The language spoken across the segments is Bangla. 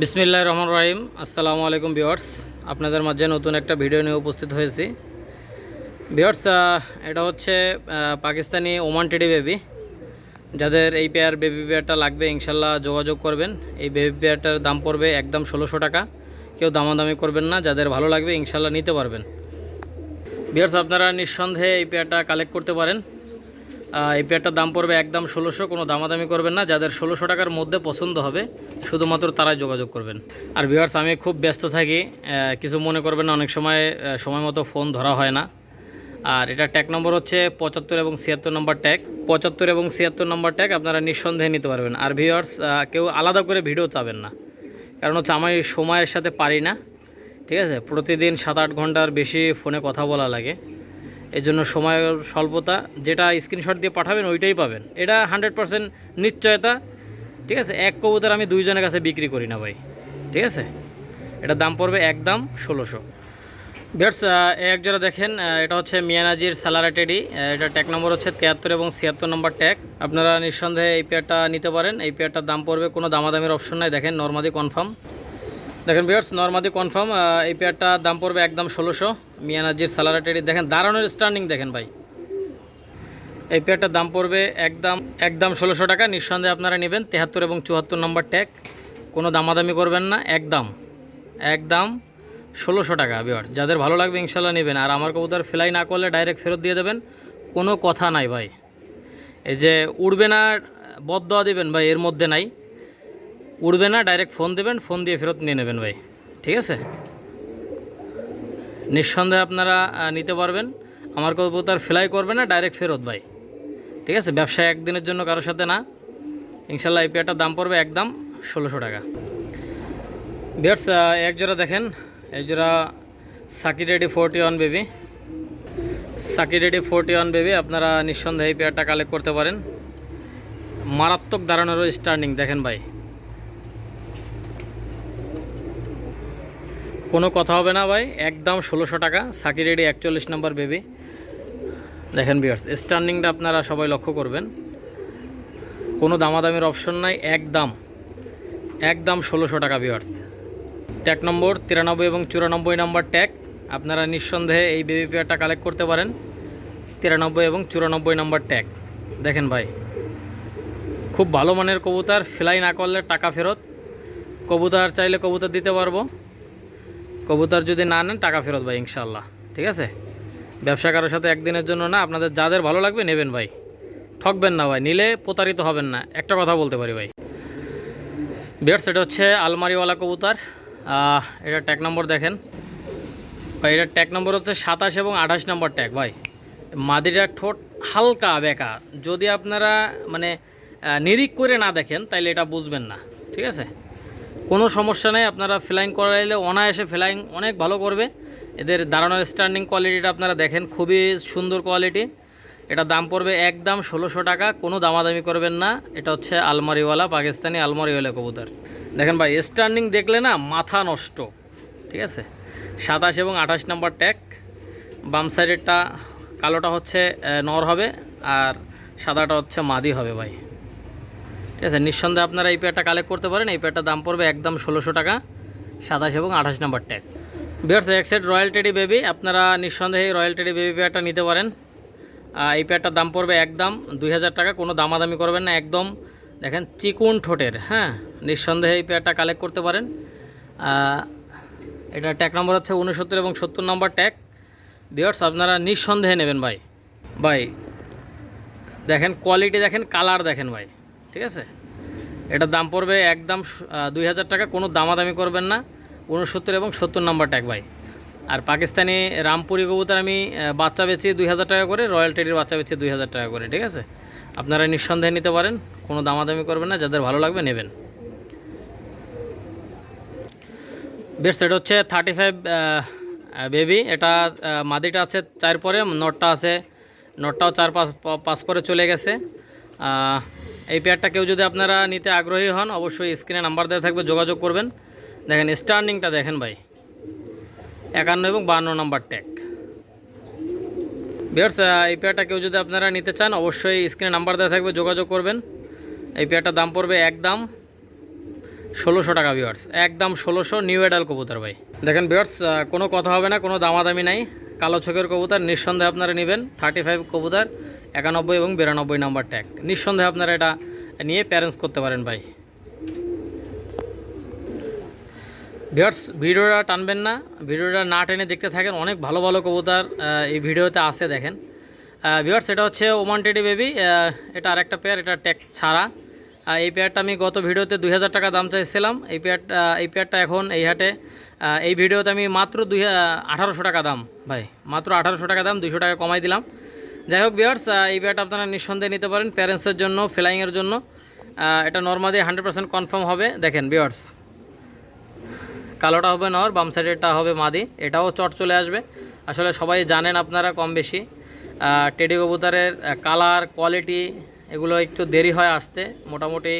বিসমিল্লাহ রহমান রহিম। আসসালামু আলাইকুম বিওয়ার্স আপনাদের মাঝে নতুন একটা ভিডিও নিয়ে উপস্থিত হয়েছি। বিওয়ার্স এটা হচ্ছে পাকিস্তানি ওমান টেডি বেবি। যাদের এই পেয়ার বেবি পেয়ারটা লাগবে, ইনশাল্লাহ যোগাযোগ করবেন। এই বেবি পেয়ারটার দাম পড়বে একদম ষোলোশো টাকা। কেউ দামাদামি করবেন না, যাদের ভালো লাগবে ইনশাল্লাহ নিতে পারবেন। বিয়ার্স আপনারা নিঃসন্দেহে এই পেয়ারটা কালেক্ট করতে পারেন। এই পেয়ারটার দাম পড়বে একদম ষোলোশো, কোনো দামাদামি করবেন না। যাদের ষোলোশো টাকার মধ্যে পছন্দ হবে, শুধুমাত্র তারাই যোগাযোগ করবেন। আর ভিউয়ার্স আমি খুব ব্যস্ত থাকি কিছু মনে করবেন না, অনেক সময় সময় মতো ফোন ধরা হয় না। আর এটা ট্যাগ নম্বর হচ্ছে পঁচাত্তর এবং ছিয়াত্তর নম্বর ট্যাগ পঁচাত্তর এবং ছিয়াত্তর নম্বর ট্যাগ আপনারা নিঃসন্দেহে নিতে পারবেন। আর ভিউয়ার্স কেউ আলাদা করে ভিডিও চাবেন না। কারণ হচ্ছে আমি সময়ের সাথে পারি না, ঠিক আছে? প্রতিদিন সাত আট ঘণ্টার বেশি ফোনে কথা বলা লাগে। এই জন্য সময়ের স্বল্পতা, যেটা স্ক্রিনশট দিয়ে পাঠাবেন, ওইটাই পাবেন। এটা হান্ড্রেড পারসেন্ট নিশ্চয়তা, ঠিক আছে? এক কবুতর আমি দুইজনের কাছে বিক্রি করি না ভাই, ঠিক আছে? এটা দাম পড়বে এক দাম ষোলোশো বিয়ার্স এক জোড়া দেখেন এটা হচ্ছে মিয়ানাজির সালারা টেডি এটা ট্যাগ নম্বর হচ্ছে তিয়াত্তর এবং ছিয়াত্তর নম্বর ট্যাগ আপনারা নিঃসন্দেহে এই পেয়ারটা নিতে পারেন, এই পেয়ারটার দাম পড়বে, কোনো দামাদামির অপশন নাই। দেখেন নর্মাদি কনফার্ম দেখেন বিয়ার্স নর্মাদি কনফার্ম এই পেয়ারটার দাম পড়বে একদম ষোলোশো। মিয়ানাজির সালারা টেডি দেখেন দাঁড়ানোর স্টার্নিং দেখেন ভাই। এই পেয়ারটার দাম পড়বে একদম একদম ষোলোশো টাকা। নিঃসন্দেহে আপনারা নেবেন তেহাত্তর এবং চুয়াত্তর নম্বর ট্যাগ কোনো দামাদামি করবেন না, একদম একদম ষোলোশো টাকা বিয়ার্স যাদের ভালো লাগবে ইনশাল্লাহ নেবেন। আর আমার কবুতর ফ্লাই না করলে ডাইরেক্ট ফেরত দিয়ে দেবেন। কোনো কথা নাই ভাই। এই যে উড়বে না বদ দেওয়া দেবেন ভাই, এর মধ্যে নাই। উড়বে না ডাইরেক্ট ফোন দেবেন ফোন দিয়ে ফেরত নিয়ে নেবেন ভাই। ঠিক আছে? নিঃসন্দেহে আপনারা নিতে পারবেন। আমার কবুতর ফ্লাই করবে না ডাইরেক্ট ফেরত ভাই। ঠিক আছে? ব্যবসা একদিনের জন্য কারোর সাথে না। ইনশাল্লাহ এই পেয়ারটার দাম পড়বে একদম ষোলোশো টাকা। বিয়ার্স এক জোড়া দেখেন। এক জোড়া সাকি রেডি ফোরটি ওয়ান বেবি সাকি রেডি ফোরটি ওয়ান বেবি আপনারা নিঃসন্দেহে এই পেয়ারটা কালেক্ট করতে পারেন। মারাত্মক দাঁড়ানোর স্টার্নিং দেখেন ভাই। কোনো কথা হবে না ভাই, একদম ষোলোশো টাকা। সাকি রেডি একচল্লিশ নম্বর বেবি দেখেন বিয়ার্স স্টার্নিংটা আপনারা সবাই লক্ষ্য করবেন। কোনো দামাদামির অপশন নাই, একদম। একদম ষোলোশো টাকা বিয়ার্স ট্যাগ নম্বর তিরানব্বই এবং চুরানব্বই নম্বর ট্যাগ আপনারা নিঃসন্দেহে এই বেবি পেয়ারটা কালেক্ট করতে পারেন। তিরানব্বই এবং চুরানব্বই নম্বর ট্যাগ দেখেন ভাই, খুব ভালো মানের কবুতর, ফ্লাই না করলে টাকা ফেরত। কবুতর চাইলে কবুতর দিতে পারব। কবুতর যদি না নেন, টাকা ফেরত ভাই ইনশাল্লাহ ঠিক আছে? ব্যবসা কারোর সাথে একদিনের জন্য না, আপনাদের যাদের ভালো লাগবে, নেবেন ভাই। ঠকবেন না ভাই, নিলে প্রতারিত হবেন না। একটা কথা বলতে পারি ভাই। বিয়ার্স, এটা হচ্ছে আলমারিওয়ালা কবুতর। এটা ট্যাগ নম্বর দেখেন। ভাই এটার ট্যাগ নম্বর হচ্ছে সাতাশ এবং আঠাশ নম্বর ট্যাগ ভাই। মাদিটার ঠোঁট হালকা বেকা। যদি আপনারা মানে নিরিখ করে না দেখেন, তাইলে এটা বুঝবেন না। ঠিক আছে? কোনো সমস্যা নেই, আপনারা ফ্লাইং করাইলে অনায়াসে ফ্লাইং অনেক ভালো করবে। এদের দাঁড়ানোর স্ট্যান্ডিং কোয়ালিটিটা আপনারা দেখেন, খুবই সুন্দর কোয়ালিটি এটা দাম পড়বে একদম ষোলোশো টাকা, কোনো দামাদামি করবেন না। এটা হচ্ছে আলমারিওয়ালা, পাকিস্তানি আলমারিওয়ালা কবুতর। দেখেন ভাই স্ট্যান্ডিং দেখলে না মাথা নষ্ট, ঠিক আছে? সাতাশ এবং আঠাশ নম্বর ট্যাগ বাম সাইডেরটা কালোটা হচ্ছে নর হবে, আর সাদাটা হচ্ছে মাদি হবে ভাই। ঠিক আছে, নিঃসন্দেহে আপনারা এই পেয়ারটা কালেক্ট করতে পারেন। এই পেয়ারটার দাম পড়বে একদম ষোলোশো টাকা, সাতাশ এবং আঠাশ নম্বর ট্যাগ বিয়ার্স এক সেট রয়্যাল টেডি বেবি আপনারা নিঃসন্দেহে রয়্যাল টেডি বেবি পেয়ারটা নিতে পারেন। এই পেয়ারটার দাম পড়বে একদম দুই হাজার টাকা, কোনো দামাদামি করবেন না, একদম দেখেন চিকুন ঠোঁটের হ্যাঁ? নিঃসন্দেহে এই পেয়ারটা কালেক্ট করতে পারেন। এটা ট্যাগ নম্বর হচ্ছে উনসত্তর এবং সত্তর নম্বর ট্যাগ বিয়ার্স আপনারা নিঃসন্দেহে নেবেন ভাই। ভাই, দেখেন কোয়ালিটি দেখেন কালার দেখেন ভাই। ঠিক আছে? এটার দাম পড়বে একদম দুই হাজার টাকা, কোনো দামাদামি করবেন না। উনসত্তর এবং সত্তর নম্বর ট্যাগ ভাই। আর পাকিস্তানি রামপুরি কবুতর আমি বাচ্চা বেচি দুই হাজার টাকা করে, রয়্যাল টেডির বাচ্চা বেচি দুই হাজার টাকা করে, ঠিক আছে? আপনারা নিঃসন্দেহে নিতে পারেন, কোনো দামাদামি করবেন না, যাদের ভালো লাগবে নেবেন। বেশ, এটা হচ্ছে থার্টি ফাইভ বেবি। এটা মাদিটা আছে চার পরে, নটটা আছে, নটটাও চার পাঁচ পাঁচ পরে চলে গেছে। এই পেয়ারটা কেউ যদি আপনারা নিতে আগ্রহী হন, অবশ্যই স্ক্রিনে নাম্বার দেওয়া থাকবে, যোগাযোগ করবেন। দেখেন স্টার্নিংটা দেখেন ভাই। একান্ন এবং বান্ন নাম্বার ট্যাগ বিয়ার্স এই পেয়ারটা কেউ যদি আপনারা নিতে চান, অবশ্যই স্ক্রিনে নাম্বার দেওয়া থাকবে, যোগাযোগ করবেন। এই পেয়ারটার দাম পড়বে একদম ষোলোশো টাকা বিয়ার্স একদম ষোলোশো নিউ এডাল কবুতর ভাই। দেখেন বিয়ার্স কোনো কথা হবে না, কোনো দামাদামি নাই। কালো ছকের কবুতর, নিঃসন্দেহে আপনারা নেবেন। থার্টি ফাইভ কবুতর একানব্বই এবং বিরানব্বই নাম্বার ট্যাগ নিঃসন্দেহে আপনারা এটা নিয়ে প্যারেন্টস করতে পারেন ভাই। ভিউয়ার্স ভিডিওটা টানবেন না। ভিডিওটা না টেনে দেখতে থাকেন। অনেক ভালো ভালো কবুতর এই ভিডিওতে আসে দেখেন। ভিউয়ার্স এটা হচ্ছে ওমান টেডি বেবি এটা আরেকটা পেয়ার এটা ট্যাগ ছাড়া। এই পেয়ারটা আমি গত ভিডিওতে দুই হাজার টাকা দাম চাইছিলাম। এই পেয়ারটা এই পেয়ারটা এখন এই হাটে এই ভিডিওতে আমি মাত্র দুই টাকা দাম, ভাই। মাত্র আঠারোশো টাকা দাম দুশো টাকা কমাই দিলাম। যাই হোক ভিউয়ার্স এই পেয়ারটা আপনারা নিঃসন্দেহে নিতে পারেন প্যারেন্টসের জন্য ফ্লাইংয়ের জন্য। এটা নর্মালি হান্ড্রেড পার্সেন্ট কনফার্ম হবে। দেখেন ভিউয়ার্স কালোটা হবে নর বাম সাইডেরটা হবে মাদি। এটাও চট চলে আসবে। আসলে সবাই জানেন আপনারা কম বেশি। টেডি কবুতরের কালার কোয়ালিটি এগুলো একটু দেরি হয় আসতে। মোটামুটি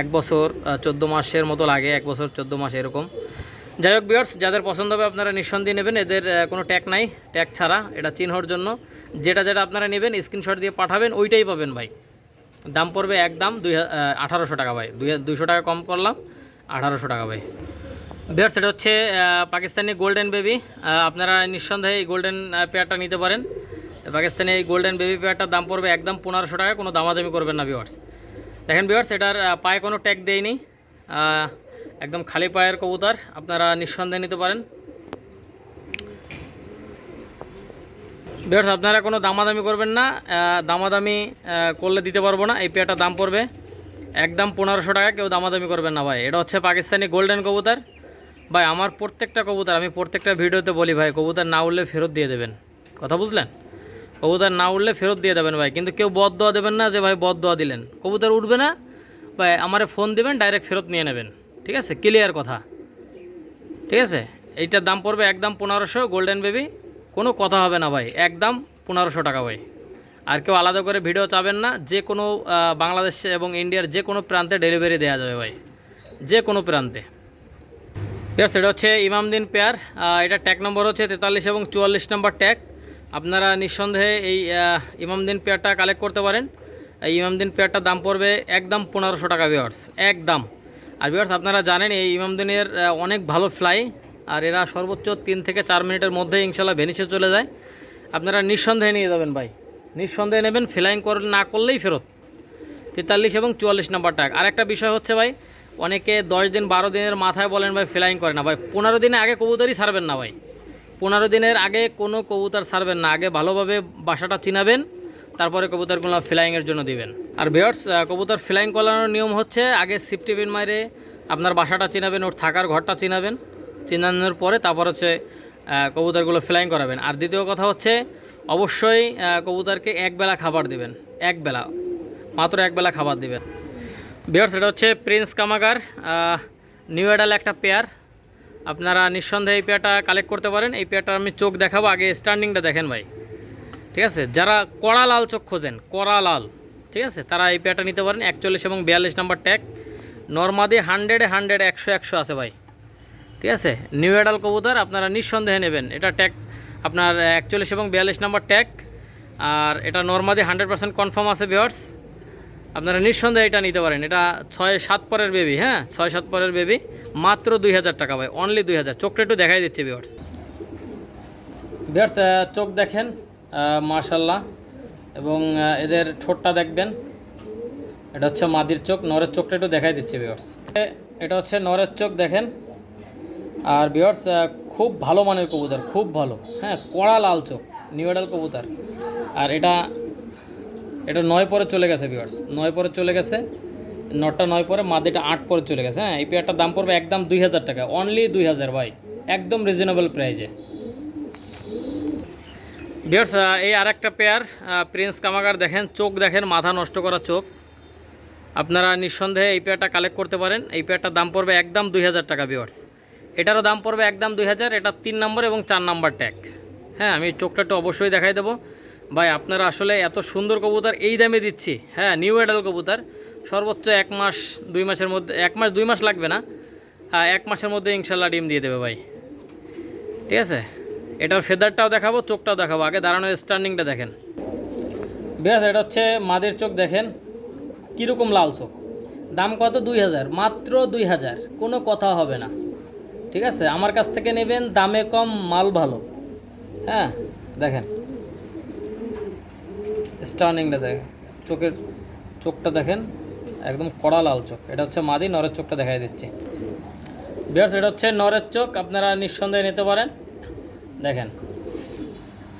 এক বছর চোদ্দ মাসের মতো লাগে, এক বছর, চোদ্দ মাস এরকম। যাই হোক বিয়ার্স যাদের পছন্দ হবে আপনারা নিঃসন্দেহে নেবেন। এদের কোনো ট্যাগ নাই। ট্যাগ ছাড়া এটা চিহ্নর জন্য। যেটা যেটা আপনারা নেবেন স্ক্রিনশট দিয়ে পাঠাবেন, ওইটাই পাবেন ভাই। দাম পড়বে একদম দুই আঠারোশো টাকা ভাই। দুই দুইশো টাকা কম করলাম, আঠারোশো টাকা ভাই। বিহার এটা হচ্ছে পাকিস্তানি গোল্ডেন বেবি আপনারা নিঃসন্দেহে এই গোল্ডেন পেয়ারটা নিতে পারেন। পাকিস্তানি এই গোল্ডেন বেবি পেয়ারটার দাম পড়বে একদম পনেরোশো টাকা। কোনো দামাদামি করবেন না বিহার্স দেখেন বিহার্স এটার পায়ে কোনো ট্যাগ দেয়নি। একদম খালি পায়ের কবুতর, আপনারা নিঃসন্দেহে নিতে পারেন। বিহার্স আপনারা কোনো দামাদামি করবেন না দামাদামি করলে দিতে পারব না, এই পেয়ারটার দাম পড়বে একদম পনেরোশো টাকা, কেউ দামাদামি করবেন না ভাই। এটা হচ্ছে পাকিস্তানি গোল্ডেন কবুতর। ভাই, আমার প্রত্যেকটা কবুতর, আমি প্রত্যেকটা ভিডিওতে বলি ভাই, কবুতর না উঠলে ফেরত দিয়ে দেবেন। কথা বুঝলেন? কবুতর না উঠলে ফেরত দিয়ে দেবেন ভাই, কিন্তু কেউ বদ দেবেন না যে ভাই বদ দোয়া দিলেন। কবুতর উঠবে না, ভাই, আমারে ফোন দেবেন ডাইরেক্ট ফেরত নিয়ে নেবেন। ঠিক আছে? ক্লিয়ার কথা। ঠিক আছে? এইটার দাম পড়বে একদম পনেরোশো গোল্ডেন বেবি কোনো কথা হবে না ভাই, একদম পনেরোশো টাকা ভাই। আর কেউ আলাদা করে ভিডিও চাবেন না, যে কোনো বাংলাদেশ এবং ইন্ডিয়ার যে কোনো প্রান্তে ডেলিভারি দেওয়া যাবে ভাই। যে কোনো প্রান্তে। ঠিক এটা হচ্ছে ইমামদিন পেয়ার এটা ট্যাগ নম্বর হচ্ছে তেতাল্লিশ এবং চুয়াল্লিশ নম্বর ট্যাগ আপনারা নিঃসন্দেহে এই ইমামদিন পেয়ারটা কালেক্ট করতে পারেন। এই ইমামদিন পেয়ারটার দাম পড়বে একদম পনেরোশো টাকা ভিওয়ার্স একদম। আর ভিওয়ার্স আপনারা জানেন এই ইমামদিনের অনেক ভালো ফ্লাই আর এরা সর্বোচ্চ তিন থেকে চার মিনিটের মধ্যে ইনশাল্লাহ ভেনিসে চলে যায়। আপনারা নিঃসন্দেহে নিয়ে যাবেন ভাই। নিঃসন্দেহে নেবেন ফ্লাইং কর না করলেই ফেরত। তেতাল্লিশ এবং চুয়াল্লিশ নাম্বার ট্যাগ আরেকটা বিষয় হচ্ছে ভাই, অনেকে দশ দিন, বারো দিনের মাথায় বলেন ভাই ফ্লাইং করে না। ভাই, পনেরো দিনে আগে কবুতরই ছাড়বেন না ভাই। পনেরো দিনের আগে কোনো কবুতর ছাড়বেন না। আগে ভালোভাবে বাসাটা চিনাবেন তারপরে কবুতরগুলো ফ্লাইংয়ের জন্য দিবেন। আর বেয়ার্স কবুতর ফ্লাইং করানোর নিয়ম হচ্ছে আগে সিফটি পিন মাইরে আপনার বাসাটা চিনাবেন, ওর থাকার ঘরটা চিনাবেন। চিনানোর পরে তারপর হচ্ছে কবুতরগুলো ফ্লাইং করাবেন। আর দ্বিতীয় কথা হচ্ছে, অবশ্যই কবুতরকে একবেলা খাবার দিবেন। একবেলা মাত্র একবেলা খাবার দিবেন। বিয়ার্স এটা হচ্ছে প্রিন্স কামাগার নিউ এডাল একটা পেয়ার আপনারা নিঃসন্দেহে এই পেয়ারটা কালেক্ট করতে পারেন। এই পেয়ারটার আমি চোখ দেখাবো, আগে স্ট্যান্ডিংটা দেখেন ভাই। ঠিক আছে? যারা কড়া লাল চোখ খোঁজেন, কড়া লাল, ঠিক আছে? তারা এই পেয়ারটা নিতে পারেন, একচল্লিশ এবং বিয়াল্লিশ নাম্বার ট্যাগ নর্মাদি হান্ড্রেডে হান্ড্রেড একশো একশো আছে ভাই। ঠিক আছে? নিউ এডাল কবুতর, আপনারা নিঃসন্দেহে নেবেন। এটা ট্যাগ আপনার একচল্লিশ এবং বিয়াল্লিশ নাম্বার ট্যাগ আর এটা নর্মাদি হান্ড্রেড পার্সেন্ট কনফার্ম আছে বিয়ার্স আপনারা নিঃসন্দেহে এটা নিতে পারেন। এটা ছয়, সাত পরের বেবি হ্যাঁ? ছয়, সাত পরের বেবি মাত্র দুই হাজার টাকা ভাই অনলি দুই হাজার। চোখটা একটু দেখাই দিচ্ছে বিয়ার্স বিয়ার্স চোখ দেখেন। মার্শাল্লাহ এবং এদের ঠোঁটটা দেখবেন। এটা হচ্ছে মাদির চোখ, নরের চোখটা একটু দেখাই দিচ্ছে বিয়ার্স এটা হচ্ছে নরের চোখ, দেখেন। আর বিয়ার্স খুব ভালো মানের কবুতর, খুব ভালো। হ্যাঁ কড়া লাল চোখ নিউডাল কবুতর। আর এটা এটা নয় পরে চলে গেছে বিয়ার্স নয় পরে চলে গেছে নটা নয় পরে, মাদিটা আট পরে চলে গেছে। হ্যাঁ এই পেয়ারটার দাম পড়বে একদম দুই হাজার টাকা অনলি দুই হাজার, ভাই। একদম রিজনেবল প্রাইজে বিয়ার্স এই আর একটা পেয়ার প্রিন্স কামাগার দেখেন, চোখ দেখেন, মাথা নষ্ট করা চোখ। আপনারা নিঃসন্দেহে এই পেয়ারটা কালেক্ট করতে পারেন। এই পেয়ারটার দাম পড়বে একদম দুই হাজার টাকা বিয়ার্স এটারও দাম পড়বে একদম দুই হাজার, এটা তিন নম্বর এবং চার নম্বর ট্যাগ হ্যাঁ আমি চোখটা একটু অবশ্যই দেখাই দেবো। ভাই, আপনারা আসলে এত সুন্দর কবুতর এই দামে দিচ্ছি। হ্যাঁ নিউ এডাল কবুতর। সর্বোচ্চ এক মাস, দুই মাসের মধ্যে, এক মাস, দুই মাস লাগবে না। এক মাসের মধ্যে ইনশাল্লাহ ডিম দিয়ে দেবে ভাই। ঠিক আছে? এটার ফেদারটাও দেখাবো, চোখটাও দেখাবো। আগে দাঁড়ানোর স্ট্যান্ডিংটা দেখেন। বেশ, এটা হচ্ছে মাদের চোখ দেখেন। কীরকম লাল চোখ। দাম কত? দুই হাজার। মাত্র দুই হাজার। কোনো কথা হবে না। ঠিক আছে? আমার কাছ থেকে নেবেন, দামে কম, মাল ভালো। হ্যাঁ? দেখেন। স্টার্নিংটা দেখেন। চোখের চোখটা দেখেন। একদম কড়া লাল চোখ। এটা হচ্ছে মাদি, নরের চোখটা দেখাই দিচ্ছি। বেশ, এটা হচ্ছে নরের চোখ। আপনারা নিঃসন্দেহে নিতে পারেন। দেখেন।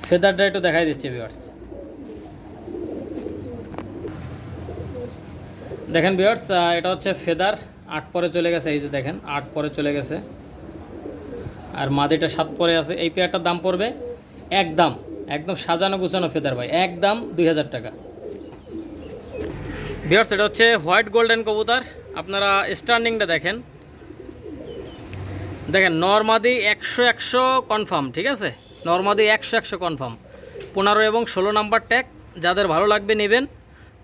ফেদারটা একটু দেখাই দিচ্ছে বিয়ার্স দেখেন বিয়ার্স এটা হচ্ছে ফেদার। আট পরে চলে গেছে, এই যে দেখেন, আট পরে চলে গেছে। আর মাদিটা সাত পরে আছে। এই পেয়ারটার দাম পড়বে একদম একদম সাজানো গুছানো ফেদার ভাই, একদম দুই হাজার টাকা। বিয়ার্স এটা হচ্ছে হোয়াইট গোল্ডেন কবুতর। আপনারা স্টার্নিংটা দেখেন। দেখেন, নর্মাদি একশো একশো কনফার্ম ঠিক আছে? নর্মাদি একশো একশো কনফার্ম পনেরো এবং ষোলো নাম্বার ট্যাগ যাদের ভালো লাগবে নেবেন,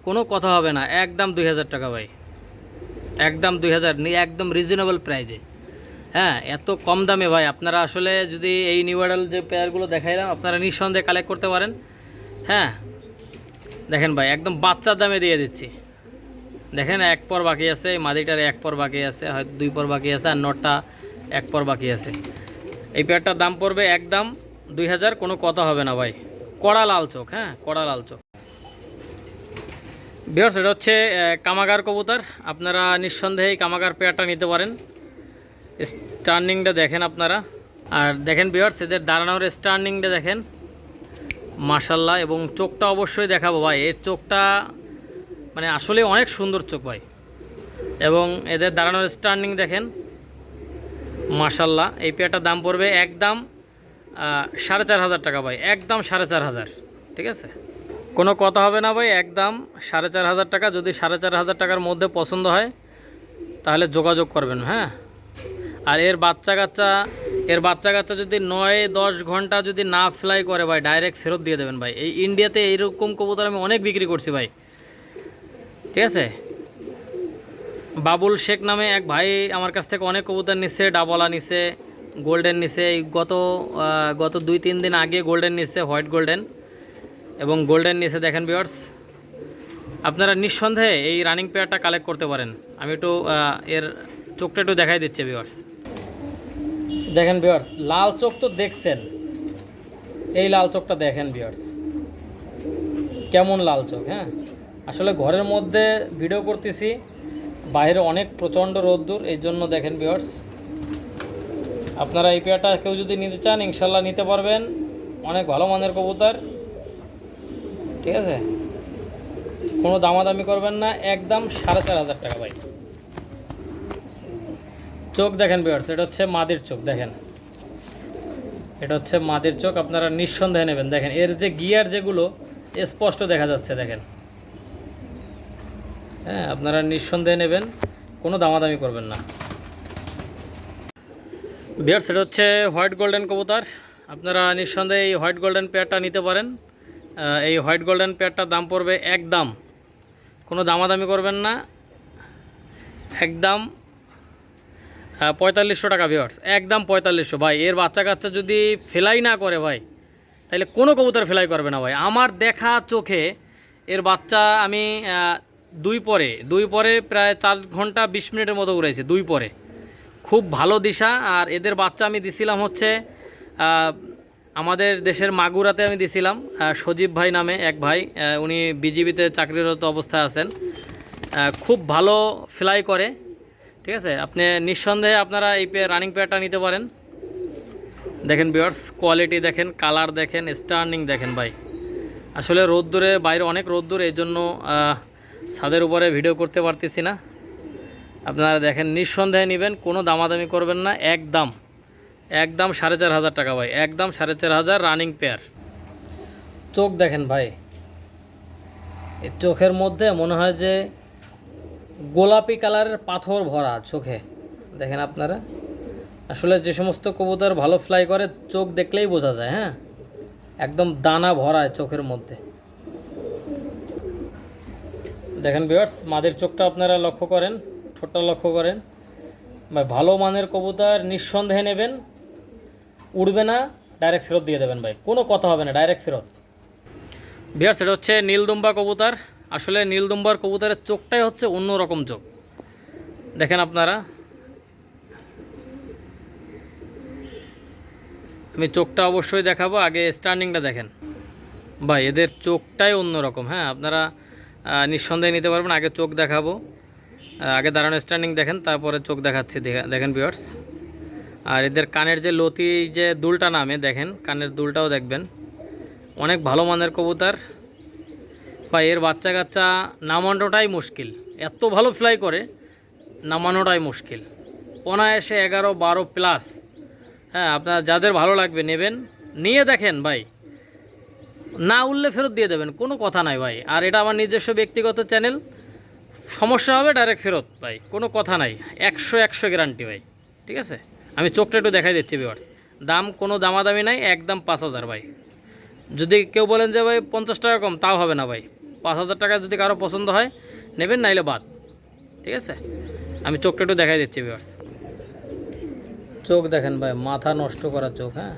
কোনো কথা হবে না। একদম দুই হাজার টাকা ভাই। একদম দুই হাজার একদম রিজনেবল প্রাইজে হ্যাঁ এত কম দামে ভাই, আপনারা আসলে যদি এই নিউ মডেল যে পেয়ারগুলো দেখাইলাম, আপনারা নিঃসন্দেহে কালেক্ট করতে পারেন। হ্যাঁ দেখেন ভাই, একদম বাচ্চার দামে দিয়ে দিচ্ছি। দেখেন, এক পর বাকি আছে মাদিটার এক পর বাকি আছে, হয়তো দুই পর বাকি আছে, আর নটটা এক পর বাকি আছে। এই পেয়ারটার দাম পড়বে একদম দুই হাজার, কোনো কথা হবে না ভাই। কড়া লাল চোখ হ্যাঁ কড়া লাল চোখ। বিয়ার্স এটা হচ্ছে কামাগার কবুতর। আপনারা নিঃসন্দেহে এই কামাগার পেয়ারটা নিতে পারেন। স্টার্নিংটা দেখেন আপনারা। আর দেখেন বিয়ার্স এদের দাঁড়ানোর স্টার্নিংটা দেখেন। মাশাল্লাহ এবং চোখটা অবশ্যই দেখাবো ভাই। এর চোখটা মানে আসলে অনেক সুন্দর চোখ ভাই। এবং এদের দাঁড়ানোর স্টার্নিং দেখেন। মাশাল্লাহ, এই পেয়ারটার দাম পড়বে একদম সাড়ে চার হাজার টাকা ভাই, একদম সাড়ে চার হাজার, ঠিক আছে? কোনো কথা হবে না ভাই, একদম সাড়ে চার হাজার টাকা, যদি সাড়ে চার হাজার টাকার মধ্যে পছন্দ হয়, তাহলে যোগাযোগ করবেন হ্যাঁ? আর এর বাচ্চা কাচ্চা, এর বাচ্চা কাচ্চা যদি নয়, দশ ঘণ্টা যদি না ফ্লাই করে ভাই ডাইরেক্ট ফেরত দিয়ে দেবেন ভাই। এই ইন্ডিয়াতে এইরকম কবুতর আমি অনেক বিক্রি করছি ভাই, ঠিক আছে? বাবুল শেখ নামে এক ভাই আমার কাছ থেকে অনেক কবুতর নিচ্ছে ডাবলা নিচ্ছে গোল্ডেন নিচ্ছে এই গত গত দুই, তিন দিন আগে গোল্ডেন নিচ্ছে হোয়াইট গোল্ডেন এবং গোল্ডেন নিচ্ছে দেখেন বিয়ার্স আপনারা নিঃসন্দেহে এই রানিং পেয়ারটা কালেক্ট করতে পারেন। আমি একটু এর চোখটা একটু দেখাই দিচ্ছে বিয়ার্স দেখেন বিয়ার্স লাল চোখ তো দেখছেন। এই লাল চোখটা দেখেন বিয়ার্স কেমন লাল চোখ হ্যাঁ? আসলে ঘরের মধ্যে ভিডিও করতেছি। বাইরে অনেক প্রচণ্ড রোদ্দুর, এই জন্য দেখেন বিয়ার্স আপনারা এই পেয়ারটা কেউ যদি নিতে চান, ইনশাল্লাহ নিতে পারবেন। অনেক ভালো মানের কবুতর। ঠিক আছে? কোনো দামাদামি করবেন না, একদম সাড়ে চার হাজার টাকা ভাই। চোখ দেখেন বিয়ার্স এটা হচ্ছে মাদের চোখ, দেখেন। এটা হচ্ছে মাদির চোখ, আপনারা নিঃসন্দেহে নেবেন, দেখেন। এর যে গিয়ার যেগুলো, স্পষ্ট দেখা যাচ্ছে, দেখেন। হ্যাঁ আপনারা নিঃসন্দেহে নেবেন, কোনো দামাদামি করবেন না। বিয়ার্স এটা হচ্ছে হোয়াইট গোল্ডেন কবুতর। আপনারা নিঃসন্দেহে এই হোয়াইট গোল্ডেন পেয়ারটা নিতে পারেন। এই হোয়াইট গোল্ডেন পেয়ারটার দাম পড়বে এক দাম কোনো দামাদামি করবেন না। একদম পঁয়তাল্লিশশো টাকা ভিওয়ার্স একদম পঁয়তাল্লিশশো। ভাই, এর বাচ্চা কাচ্চা যদি ফেলাই না করে ভাই, তাহলে কোনো কবুতর ফেলাই করবে না ভাই। আমার দেখা চোখে এর বাচ্চা আমি দুই পরে দুই পরে প্রায় চার ঘণ্টা বিশ মিনিটের মতো উড়াইছে, দুই পরে। খুব ভালো দিশা, আর এদের বাচ্চা আমি দিছিলাম হচ্ছে আমাদের দেশের মাগুরাতে আমি দিছিলাম সজীব ভাই নামে এক ভাই উনি বিজিবিতে চাকরিরত অবস্থায় আছেন। খুব ভালো ফ্লাই করে, ঠিক আছে? আপনি নিঃসন্দেহে আপনারা এই পে রানিং পেয়ারটা নিতে পারেন। দেখেন বিয়ার্স কোয়ালিটি দেখেন কালার দেখেন স্টার্নিং দেখেন ভাই। আসলে রোদ্দুরে, বাইরে অনেক রোদ্দুর এই জন্য ছাদের উপরে ভিডিও করতে পারতেছি না। আপনারা দেখেন, নিঃসন্দেহে নেবেন, কোনো দামাদামি করবেন না, একদম একদম সাড়ে চার হাজার টাকা ভাই, একদম সাড়ে চার হাজার রানিং পেয়ার চোখ দেখেন ভাই চোখের মধ্যে মনে হয় যে গোলাপি কালারের পাথর ভরা চোখে। দেখেন আপনারা, আসলে যে সমস্ত কবুতর ভালো ফ্লাই করে, চোখ দেখলেই বোঝা যায় হ্যাঁ? একদম দানা ভরায় চোখের মধ্যে। দেখেন বিয়ার্স মাদের চোখটা আপনারা লক্ষ্য করেন, ঠোঁটটা লক্ষ্য করেন। ভাই ভালো মানের কবুতর নিঃসন্দেহে নেবেন, উড়বে না ডাইরেক্ট ফেরত দিয়ে দেবেন ভাই। কোনো কথা হবে না ডাইরেক্ট ফেরত। বিয়ার্স এটা হচ্ছে নীলদুম্বা কবুতর। আসলে নীলদুম্বার কবুতরের চোখটাই হচ্ছে অন্য রকম চোখ। দেখেন আপনারা। আমি চোখটা অবশ্যই দেখাবো, আগে স্টার্নিংটা দেখেন। ভাই, এদের চোখটাই অন্যরকম হ্যাঁ? আপনারা নিঃসন্দেহে নিতে পারবেন। আগে চোখ দেখাবো। আগে দাঁড়ানো স্ট্যান্ডিং দেখেন, তারপরে চোখ দেখাচ্ছি। দেখা- দেখেন বিয়ার্স আর এদের কানের যে লতি যে দুলটা নামে, দেখেন, কানের দুলটাও দেখবেন। অনেক ভালো মানের কবুতর। বা এর বাচ্চা কাচ্চা নামানোটাই মুশকিল। এত ভালো ফ্লাই করে, নামানোটাই মুশকিল। অনায়াসে এগারো বারো প্লাস হ্যাঁ আপনার যাদের ভালো লাগবে, নেবেন। নিয়ে দেখেন, ভাই। না উঠলে ফেরত দিয়ে দেবেন, কোনো কথা নাই ভাই। আর এটা আমার নিজস্ব ব্যক্তিগত চ্যানেল সমস্যা হবে ডাইরেক্ট ফেরত ভাই, কোনো কথা নাই, একশো একশো গ্যারান্টি ভাই, ঠিক আছে? আমি চোখটা একটু দেখাই দিচ্ছি ভিওয়ার্স দাম কোনো দামাদামি নাই, একদম পাঁচ হাজার ভাই। যদি কেউ বলেন যে ভাই পঞ্চাশ টাকা কম, তাও হবে না ভাই, পাঁচ হাজার টাকা যদি কারও পছন্দ হয়, নেবেন, নাইলে বাদ, ঠিক আছে? আমি চোখটা একটু দেখাই দিচ্ছি ভিওয়ার্স চোখ দেখেন ভাই, মাথা নষ্ট করা চোখ হ্যাঁ?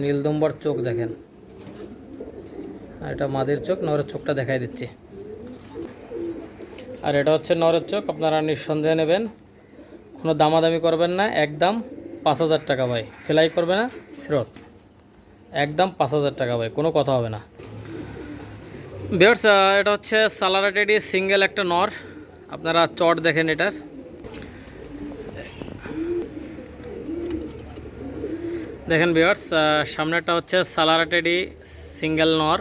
নীলদম্বর চোখ দেখেন। আর এটা মাদের চোখ, নরের চোখটা দেখাই দিচ্ছি। আর এটা হচ্ছে নরের চোখ, আপনারা নিঃসন্দেহে নেবেন। কোনো দামাদামি করবেন না, একদম পাঁচ হাজার টাকা ভাই। ফেলাই করবে না, ফেরত। একদম পাঁচ হাজার টাকা ভাই, কোনো কথা হবে না। বিয়ার্স এটা হচ্ছে সালারাটেডি সিঙ্গেল একটা নর। আপনারা চট দেখেন এটার। দেখেন বিয়ার্স সামনেটা হচ্ছে সালারাটেডি সিঙ্গেল নর।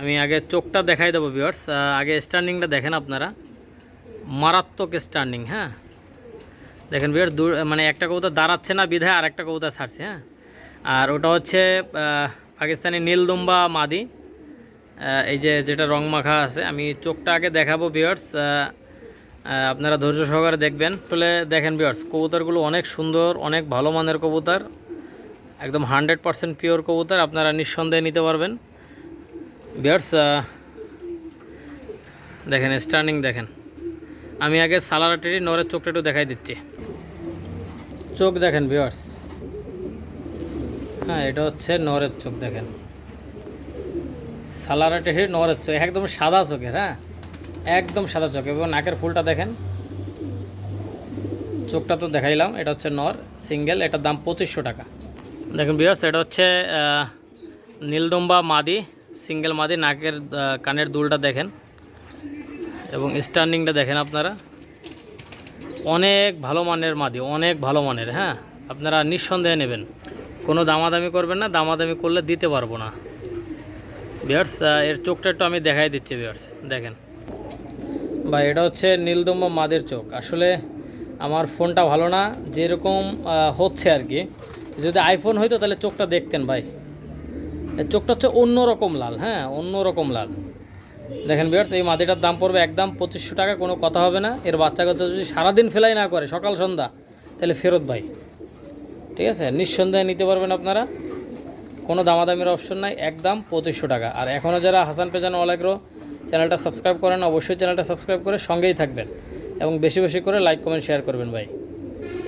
আমি আগে চোখটা দেখাই দেবো বিয়ার্স আগে স্ট্যান্ডিংটা দেখেন আপনারা। মারাত্মক স্ট্যান্ডিং হ্যাঁ? দেখেন বিয়ার দূর মানে একটা কবুতর দাঁড়াচ্ছে না বিধায় আর একটা কবুতর ছাড়ছে হ্যাঁ? আর ওটা হচ্ছে পাকিস্তানি নীলদুম্বা মাদি। এই যে যেটা রং মাখা আছে, আমি চোখটা আগে দেখাবো বিয়ার্স আপনারা ধৈর্য সহকারে দেখবেন। আসলে দেখেন বিয়ার্স কবুতরগুলো অনেক সুন্দর, অনেক ভালো মানের কবুতর। একদম হান্ড্রেড পারসেন্ট পিওর কবুতর, আপনারা নিঃসন্দেহে নিতে পারবেন। বিয়ার্স দেখেন স্টার্নিং দেখেন। আমি আগে সালারাটেরি নরের চোখটা একটু দেখাই দিচ্ছি। চোখ দেখেন বিয়ার্স হ্যাঁ এটা হচ্ছে নরের চোখ, দেখেন। সালারা সালারাটেরি নরের চোখ, একদম সাদা চোখের হ্যাঁ? একদম সাদা চোখ, এবং নাকের ফুলটা দেখেন। চোখটা তো দেখাইলাম, এটা হচ্ছে নর, সিঙ্গেল, এটার দাম পঁচিশশো টাকা। দেখুন বিয়ার্স এটা হচ্ছে নীলদম্বা মাদি সিঙ্গেল মাদি, নাকের কানের দুলটা দেখেন এবং স্ট্যান্ডিংটা দেখেন আপনারা। অনেক ভালো মানের মাদি, অনেক ভালো মানের হ্যাঁ? আপনারা নিঃসন্দেহে নেবেন। কোনো দামাদামি করবেন না, দামাদামি করলে দিতে পারব না। বিয়ার্স এর চোখটা একটু আমি দেখাই দিচ্ছি বিয়ার্স দেখেন। বা এটা হচ্ছে নীলদম্বা মাদের চোখ। আসলে আমার ফোনটা ভালো না, যেরকম হচ্ছে আর কি। যদি আইফোন হইতো তাহলে চোখটা দেখতেন ভাই। চোখটা হচ্ছে অন্য রকম লাল হ্যাঁ অন্য রকম লাল। দেখেন বিয়ার্স এই মাদিটার দাম পড়বে একদম পঁচিশশো টাকা, কোনো কথা হবে না। এর বাচ্চা কাচ্চা যদি সারাদিন ফেলাই না করে সকাল, সন্ধ্যা, তাহলে ফেরত ভাই। ঠিক আছে? নিঃসন্দেহে নিতে পারবেন আপনারা। কোনো দামাদামির অপশন নাই, একদম পঁচিশশো টাকা। আর এখনও যারা হাসান পেজান অলাগ্রো চ্যানেলটা সাবস্ক্রাইব করেন, অবশ্যই চ্যানেলটা সাবস্ক্রাইব করে সঙ্গেই থাকবেন। এবং বেশি বেশি করে লাইক কমেন্ট শেয়ার করবেন ভাই।